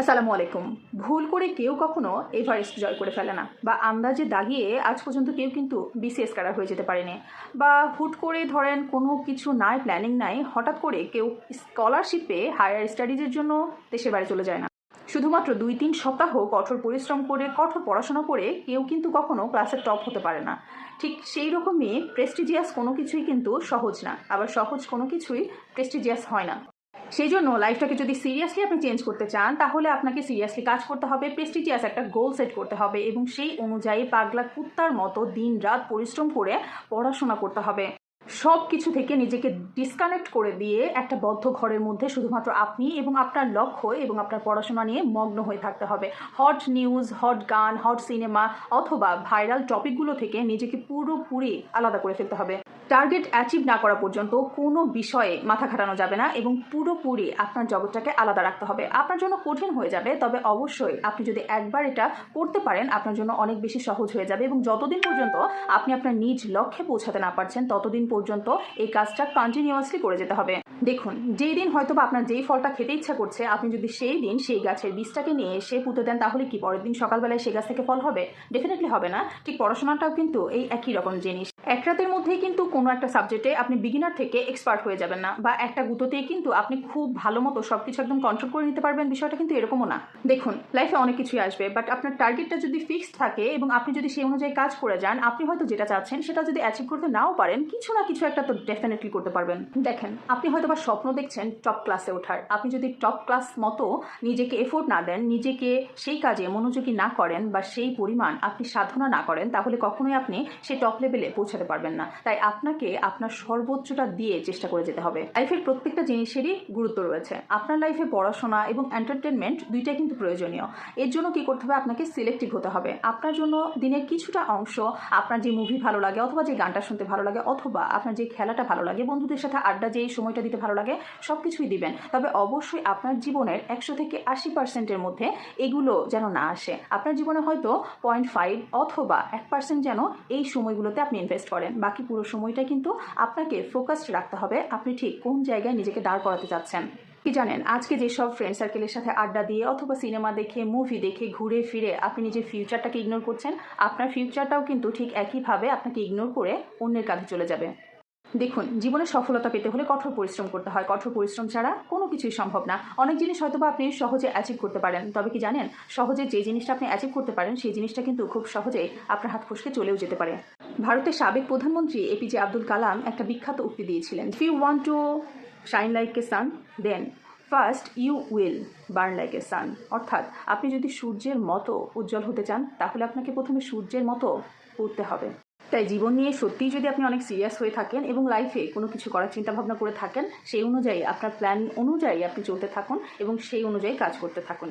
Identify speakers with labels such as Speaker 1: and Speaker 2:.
Speaker 1: আসসালামু আলাইকুম। ভুল করে কেউ কখনো এভারেস্ট জয় করে ফেলে না। বা আন্দাজে দাগিয়ে আজ পর্যন্ত কেউ কিন্তু বিসিএস কারার হয়ে যেতে পারেনি। বা হুট করে ধরেন কোনো কিছু নাই প্ল্যানিং নাই, হঠাৎ করে কেউ স্কলারশিপে হায়ার স্টাডিজের জন্য দেশের বাইরে চলে যায় না। শুধুমাত্র দুই তিন সপ্তাহ কঠোর পরিশ্রম করে, কঠোর পড়াশোনা করে কেউ কিন্তু কখনো ক্লাসের টপ হতে পারে না। ঠিক সেই রকমই প্রেস্টিজিয়াস কোনো কিছুই কিন্তু সহজ না। আবার সহজ কোনো কিছুই প্রেস্টিজিয়াস হয় না। সেই জন্য লাইফটাকে যদি সিরিয়াসলি আপনি চেঞ্জ করতে চান, তাহলে আপনাকে সিরিয়াসলি কাজ করতে হবে প্রেস্টিজিয়াস একটা গোল সেট করতে হবে এবং সেই অনুযায়ী পাগলা কুত্তার মতো দিন রাত পরিশ্রম করে পড়াশোনা করতে হবে। সব কিছু থেকে নিজেকে ডিসকানেক্ট করে দিয়ে একটা বদ্ধ ঘরের মধ্যে শুধুমাত্র আপনি এবং আপনার লক্ষ্য এবং আপনার পড়াশোনা নিয়ে মগ্ন হয়ে থাকতে হবে। হট নিউজ হট গান হট সিনেমা অথবা ভাইরাল টপিকগুলো থেকে নিজেকে পুরোপুরি আলাদা করে ফেলতে হবে। টার্গেট অ্যাচিভ না করা পর্যন্ত কোনো বিষয়ে মাথা খাটানো যাবে না এবং পুরোপুরি আপনার জগৎটাকে আলাদা রাখতে হবে। আপনার জন্য কঠিন হয়ে যাবে, তবে অবশ্যই আপনি যদি একবার এটা করতে পারেন, আপনার জন্য অনেক বেশি সহজ হয়ে যাবে এবং যতদিন পর্যন্ত আপনি আপনার নিজ লক্ষ্যে পৌঁছাতে না পারছেন, ততদিন পর্যন্ত এই কাজটা কন্টিনিউয়াসলি করে যেতে হবে। দেখুন, যেই দিন হয়তো আপনার যেই ফলটা খেতে ইচ্ছা করছে, আপনি যদি সেই দিন সেই গাছের বীজটাকে নিয়ে এসে পুঁতে দেন, তাহলে কি পরের দিন সকালবেলায় সেই গাছ থেকে ফল হবে? ডেফিনেটলি হবে না। ঠিক পড়াশোনাটাও কিন্তু এই একই রকম জিনিস। এক রাতের মধ্যেই কিন্তু কোনো একটা সাবজেক্টে আপনি বিগিনার থেকে এক্সপার্ট হয়ে যাবেন না বা একটা গুঁতোতেই কিন্তু আপনি খুব ভালো মতো সব কিছু একদম কন্ট্রোল করে নিতে পারবেন, বিষয়টা কিন্তু এরকমও না। দেখুন লাইফে অনেক কিছুই আসবে বাট আপনার টার্গেটটা যদি ফিক্সড থাকে এবং আপনি যদি সেই অনুযায়ী কাজ করে যান, আপনি হয়তো যেটা চাচ্ছেন সেটা যদি অ্যাচিভ করতে নাও পারেন, কিছু না কিছু একটা তো ডেফিনেটলি করতে পারবেন। দেখেন, আপনি হয়তো বা স্বপ্ন দেখছেন টপ ক্লাসে ওঠার। আপনি যদি টপ ক্লাস মতো নিজেকে এফোর্ট না দেন, নিজেকে সেই কাজে মনোযোগী না করেন বা সেই পরিমাণ আপনি সাধনা না করেন, তাহলে কখনোই আপনি সেই টপ লেভেলে পৌঁছাতে পারবেন না। তাই আপনাকে আপনার সর্বোচ্চটা দিয়ে চেষ্টা করে যেতে হবে। লাইফের প্রত্যেকটা জিনিসেরই গুরুত্ব রয়েছে। আপনার লাইফে পড়াশোনা এবং এন্টারটেনমেন্ট দুইটাই কিন্তু প্রয়োজনীয়। এর জন্য কি করতে হবে? আপনাকে সিলেক্টিভ হতে হবে। আপনার জন্য দিনের কিছুটা অংশ আপনার যে মুভি ভালো লাগে অথবা যে গানটা শুনতে ভালো লাগে অথবা আপনার যে খেলাটা ভালো লাগে, বন্ধুদের সাথে আড্ডা যে সময়টা দিতে ভালো লাগে সব কিছুই দিবেন। তবে অবশ্যই আপনার জীবনের একশো থেকে আশি পার্সেন্টের মধ্যে এগুলো যেন না আসে। আপনার জীবনে হয়তো পয়েন্ট ফাইভ অথবা এক পার্সেন্ট যেন এই সময়গুলোতে আপনি ইনভেস্ট করেন। বাকি পুরো সময়টা কিন্তু আপনাকে ফোকাসড রাখতে হবে, আপনি ঠিক কোন জায়গায় নিজেকে দাঁড় করাতে চাচ্ছেন। কি জানেন, আজকে যেসব ফ্রেন্ড সার্কেলের সাথে আড্ডা দিয়ে অথবা সিনেমা দেখে মুভি দেখে, ঘুরে ফিরে আপনি নিজের ফিউচারটাকে ইগনোর করছেন, আপনার ফিউচারটাও কিন্তু ঠিক একইভাবে আপনাকে ইগনোর করে অন্যের কাঁধে চলে যাবে। দেখুন, জীবনে সফলতা পেতে হলে কঠোর পরিশ্রম করতে হয়। কঠোর পরিশ্রম ছাড়া কোনো কিছুই সম্ভব না। অনেক জিনিস হয়তো বা আপনি সহজে অ্যাচিভ করতে পারেন। তবে কি জানেন, সহজে যে জিনিসটা আপনি অ্যাচিভ করতে পারেন, সেই জিনিসটা কিন্তু খুব সহজেই আপনার হাত ফসকে চলেও যেতে পারে। ভারতের সাবেক প্রধানমন্ত্রী এপিজে আব্দুল কালাম একটা বিখ্যাত উক্তি দিয়েছিলেন if you want to shine like a sun then first you will burn like a sun অর্থাৎ, আপনি যদি সূর্যের মতো উজ্জ্বল হতে চান, তাহলে আপনাকে প্রথমে সূর্যের মতো পড়তে হবে। তাই জীবন নিয়ে সত্যিই যদি আপনি অনেক সিরিয়াস হয়ে থাকেন এবং লাইফে কোনো কিছু করার চিন্তা ভাবনা করে থাকেন, সেই অনুযায়ী, আপনার প্ল্যান অনুযায়ী আপনি চলতে থাকুন এবং সেই অনুযায়ী কাজ করতে থাকুন।